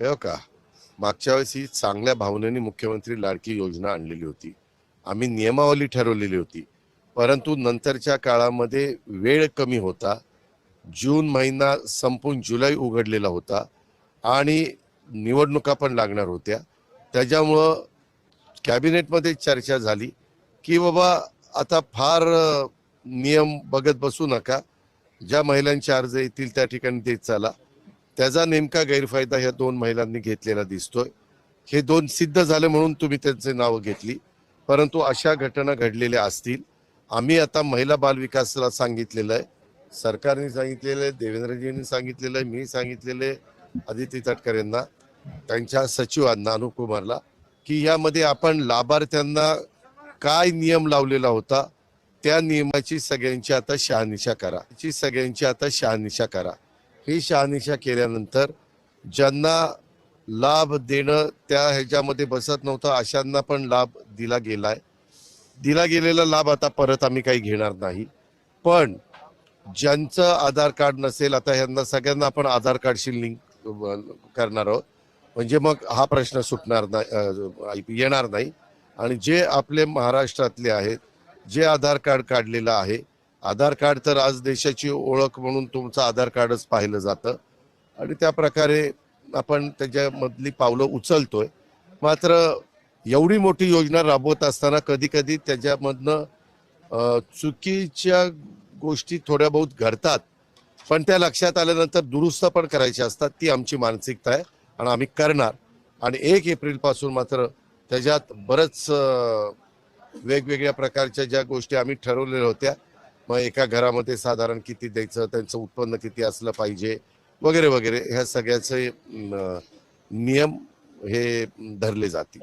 हे का मागच्या वेळेस ही चांगल्या भावनेने मुख्यमंत्री लाडकी योजना आणलेली होती. आम्ही नियमावली ठरवलेली होती. परंतु नंतरच्या काळामध्ये वेळ कमी होता. जून महिना संपून जुलै उघडलेला होता आणि निवडणुका पण लागणार होत्या. त्याच्यामुळं कॅबिनेटमध्ये चर्चा झाली की बाबा आता फार नियम बघत बसू नका. ज्या महिलांचे अर्ज येतील त्या ठिकाणी देत चला. त्याचा नेमका गैरफायदा ह्या दोन महिलांनी घेतलेला दिसतोय. हे दोन सिद्ध झाले म्हणून तुम्ही त्यांचे नावं घेतली. परंतु अशा घटना घडलेल्या असतील. आम्ही आता महिला बाल विकासला सांगितलेलं आहे. सरकारने सांगितलेलं आहे देवेंद्रजींनी सांगितलेलं आहे मी सांगितलेलं आहे आदिती तटकर यांना त्यांच्या सचिवांना अनुकुमारला की यामध्ये आपण लाभार्थ्यांना काय नियम लावलेला होता त्या नियमाची सगळ्यांची आता शहानिशा करा. सगळ्यांची आता शहानिशा करा. ही शहानिशा केल्यानंतर ज्यांना लाभ देणं त्या ह्याच्यामध्ये बसत नव्हतं अशांना पण लाभ दिला गेलाय. दिला गेलेला लाभ आता परत आम्ही काही घेणार नाही. पण ज्यांचं आधार कार्ड नसेल आता ह्यांना सगळ्यांना आपण आधार कार्डशी लिंक करणार आहोत. म्हणजे मग हा प्रश्न सुटणार नाही येणार नाही. आणि जे आपले महाराष्ट्रातले आहेत जे आधार कार्ड काढलेलं आहे आधार कार्ड तर आज देशाची ओळख म्हणून तुमचं आधार कार्डच पाहिलं जातं. आणि त्या प्रकारे आपण त्याच्यामधली पावलं उचलतोय. मात्र एवढी मोठी योजना राबवत असताना कधी कधी त्याच्यामधनं चुकीच्या गोष्टी थोड्या बहुत घडतात. पण त्या लक्षात आल्यानंतर दुरुस्त पण करायची असतात. ती आमची मानसिकता आहे आणि आम्ही करणार. आणि एक एप्रिलपासून मात्र त्याच्यात बरंच वेगवेगळ्या प्रकारच्या ज्या गोष्टी आम्ही ठरवलेल्या होत्या मग एका घरामध्ये साधारण किती द्यायचं त्यांचं उत्पन्न किती असलं पाहिजे वगैरे वगैरे ह्या सगळ्याचे नियम हे धरले जातील.